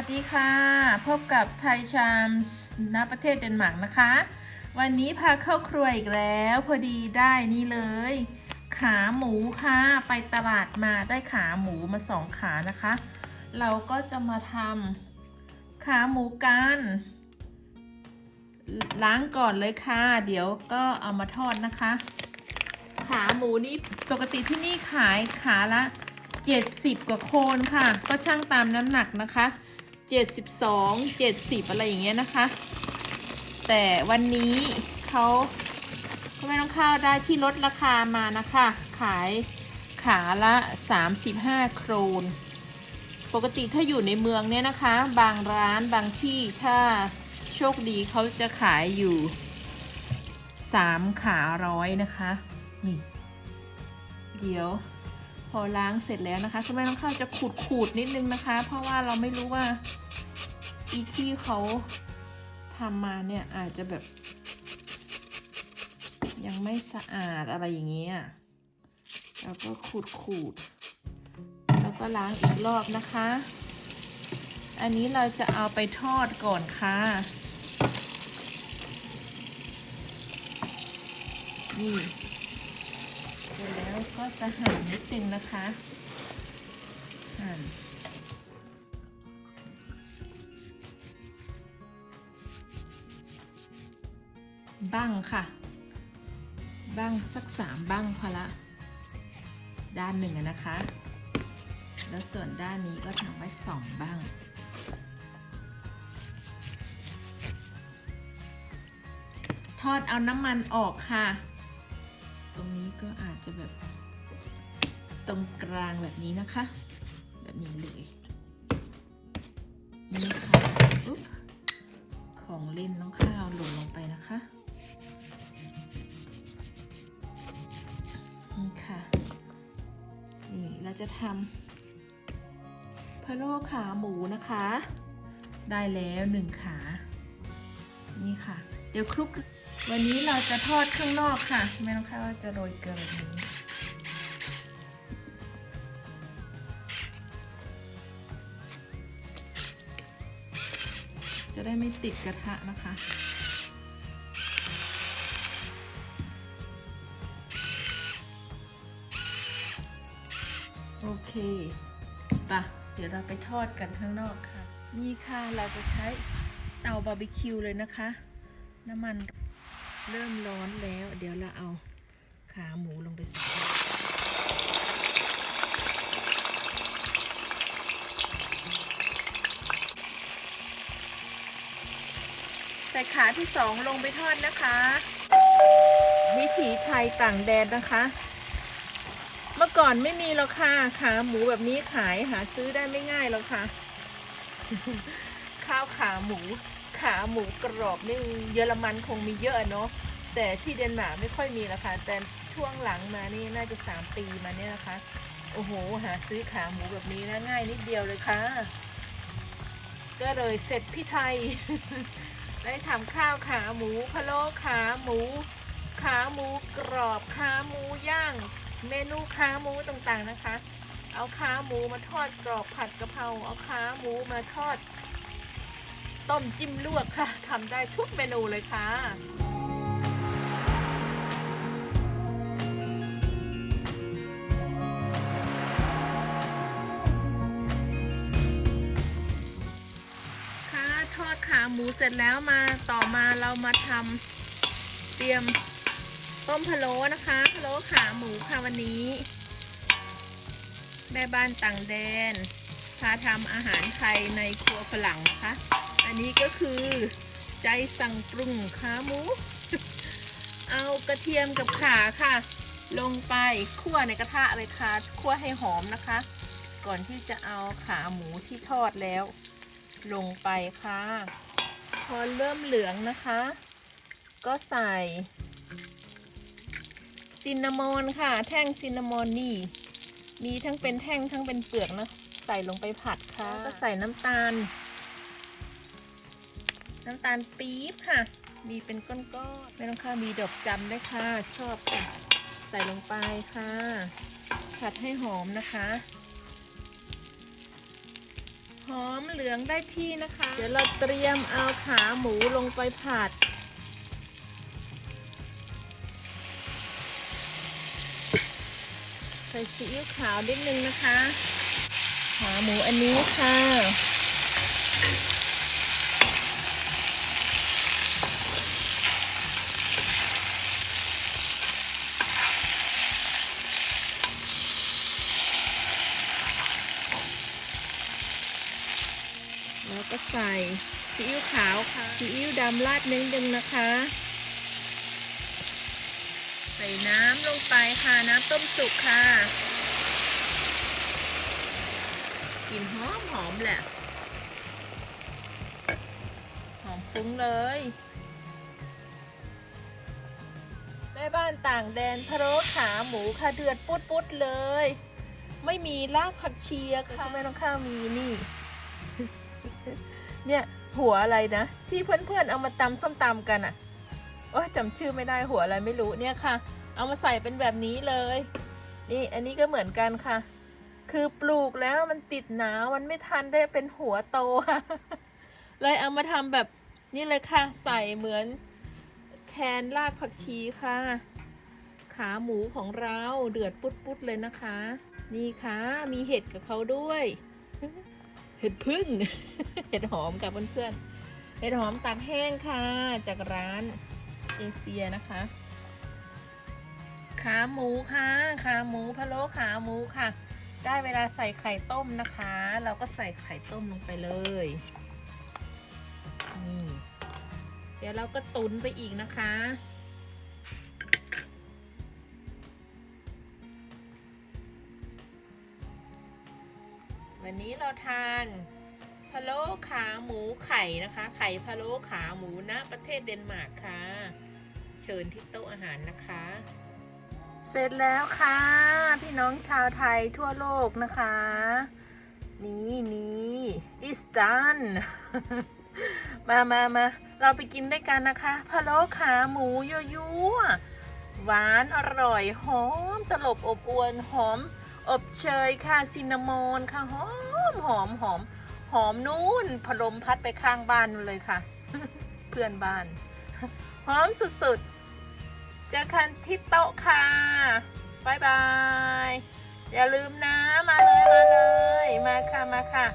วัสดีค่ะ พบกับไทยชามส์ณประเทศเดนมาร์กนะคะ วันนี้พาเข้าครัวอีกแล้ว พอดีได้นี่เลย ขาหมูค่ะ ไปตลาดมาได้ขาหมูมาสองขานะคะ เราก็จะมาทำขาหมูกันล้างก่อนเลยค่ะ เดี๋ยวก็เอามาทอดนะคะ ขาหมูนี่ปกติที่นี่ขายขาละ70 กว่าโคนค่ะ ก็ช่างตามน้ำหนักนะคะ 72 70 อะไรอย่างเงี้ยนะคะ แต่วันนี้เขาก็ไม่ต้องข้าวได้ที่ลดราคามานะคะ ขายขาละ 35 โครน ปกติถ้าอยู่ในเมืองเนี่ยนะคะ บางร้านบางที่ถ้าโชคดีเขาจะขายอยู่ 3 ขาร้อยนะคะ นี่ เดี๋ยว อล้างเสร็จแล้วนะคะทำไมต้องข้าวจะขูดขูดนิดนึงนะคะ เพราะว่าเราไม่รู้ว่าอีที่เขาทำมาเนี่ยอาจจะแบบ ยังไม่สะอาดอะไรอย่างเงี้ยแล้วก็ขูดขูดแล้วก็ล้างอีกรอบนะคะ อันนี้เราจะเอาไปทอดก่อนค่ะนี่ ก็จะหั่นนิดนึงนะคะ หั่นบ้างค่ะ บ้างสักสามบ้างพอละ ด้านหนึ่งนะคะ แล้วส่วนด้านนี้ก็ทำไว้สองบ้างทอดเอาน้ำมันออกค่ะ ตรงนี้ก็อาจจะแบบ ตรงกลางแบบนี้นะคะ แบบนี้เลยนี่ค่ะอุ๊บของเล่นน้องข้าวหล่นลงไปนะคะนี่ค่ะนี่เราจะทำพะโล้ขาหมูนะคะ ได้แล้วหนึ่งขา นี่ค่ะ เดี๋ยวคลุกวันนี้เราจะทอดข้างนอกค่ะไม่ต้องค่ะว่าจะโรยเกลือแบบนี้ ได้ไม่ติดกระทะนะคะโอเคปะเดี๋ยวเราไปทอดกันข้างนอกค่ะ นี่ค่ะเราจะใช้เตาบาร์บีคิวเลยนะคะ น้ำมันเริ่มร้อนแล้ว เดี๋ยวเราเอาขาหมูลงไปใส่ ขาที่สองลงไปทอดนะคะ วิถีไทยต่างแดนนะคะ เมื่อก่อนไม่มีหรอกค่ะขาหมูแบบนี้ขายหาซื้อได้ไม่ง่ายหรอกค่ะ ข้าวขาหมู ขาหมูกรอบนี่เยอรมันคงมีเยอะเนาะแต่ที่เดนมาร์กไม่ค่อยมีแล้วค่ะ แต่ช่วงหลังมานี่น่าจะสามปีมาเนี่ยนะคะ โอ้โห หาซื้อขาหมูแบบนี้นะง่ายนิดเดียวเลยค่ะ ก็เลยเสร็จพี่ไทย ได้ทำข้าวขาหมูพะโล้ขาหมู ขาหมูกรอบขาหมูย่าง เมนูขาหมูต่างๆนะคะ เอาขาหมูมาทอดกรอบผัดกะเพราเอาขาหมูมาทอด ต้มจิ้มลวกค่ะทำได้ทุกเมนูเลยค่ะค่ะ ขาหมูเสร็จแล้วมาต่อมาเรามาทำเตรียมต้มพะโล้นะคะพะโล้ขาหมูค่ะวันนี้ แม่บ้านต่างแดน พาทำอาหารไทยในครัวฝรั่งนะคะอันนี้ก็คือใจสั่งปรุงขาหมู เอากระเทียมกับขาค่ะ ลงไปคั่วในกระทะเลยค่ะคั่วให้หอมนะคะ ก่อนที่จะเอาขาหมูที่ทอดแล้ว ลงไปค่ะ พอเริ่มเหลืองนะคะ ก็ใส่ซินนามอนค่ะ แท่งซินนามอนนี่ มีทั้งเป็นแท่งทั้งเป็นเปลือกนะ ใส่ลงไปผัดค่ะ ก็ใส่น้ำตาล น้ำตาลปี๊บค่ะ มีเป็นก้อนๆไม่ต้องค่ะมีดอกจำด้วยค่ะ ชอบค่ะ ใส่ลงไปค่ะ ผัดให้หอมนะคะ อมเหลืองได้ที่นะคะ เดี๋ยวเราเตรียมเอาขาหมูลงไปผัด ใส่ซีอิ๊วขาวนิดนึงนะคะ ขาหมูอันนี้ค่ะ แล้วก็ใส่ ซีอิ๊วขาวค่ะ ซีอิ๊วดำราดนิดนึงนะคะ ใส่น้ำลงไปค่ะ น้ำต้มสุกค่ะ กลิ่นหอมหอมแหละ หอมฟุ้งเลยแม่บ้านต่างแดนพะโล้ขาหมูค่ะเดือดปุดปุดๆเลย ไม่มีรากผักเชียค่ะแม่น้องข้าวมีนี่ เนี่ย หัวอะไรนะ ที่เพื่อนๆเอามาตำส้มตำกันอะโอ้จำชื่อไม่ได้หัวอะไรไม่รู้เนี่ยค่ะ เอามาใส่เป็นแบบนี้เลย นี่อันนี้ก็เหมือนกันค่ะ คือปลูกแล้วมันติดหนาวมันไม่ทันได้เป็นหัวโตค่ะเลยเอามาทำแบบนี้เลยค่ะ ใส่เหมือนแทนรากผักชีค่ะ ขาหมูของเราเดือดปุดๆเลยนะคะ นี่ค่ะมีเห็ดกับเขาด้วย เห็ดพึ่ง เห็ดหอมกับเพื่อนๆ เห็ดหอมตากแห้งค่ะ จากร้านเอเชียนะคะ ขาหมูค่ะขาหมูพะโล้ขาหมูค่ะ ได้เวลาใส่ไข่ต้มนะคะ เราก็ใส่ไข่ต้มลงไปเลย นี่ เดี๋ยวเราก็ตุนไปอีกนะคะ วันนี้เราทานพะโล้ขาหมูไข่นะคะ ไข่พะโล้ขาหมูณประเทศเดนมาร์กค่ะ เชิญที่โต๊ะอาหารนะคะ เสร็จแล้วค่ะ พี่น้องชาวไทยทั่วโลกนะคะ นี่นี่ is done มามามาเราไปกินด้วยกันนะคะพะโล้ขาหมูยั่วๆหวานอร่อยหอมตลบอบอวนหอม อบเชยค่ะซินนามอนค่ะหอมหอมหอมหอมนู่นพลมพัดไปข้างบ้านเลยค่ะ เพื่อนบ้าน หอมสุดๆ เจอกันที่โต๊ะค่ะบายบาย อย่าลืมนะ มาเลยมาเลย มาค่ะมาค่ะ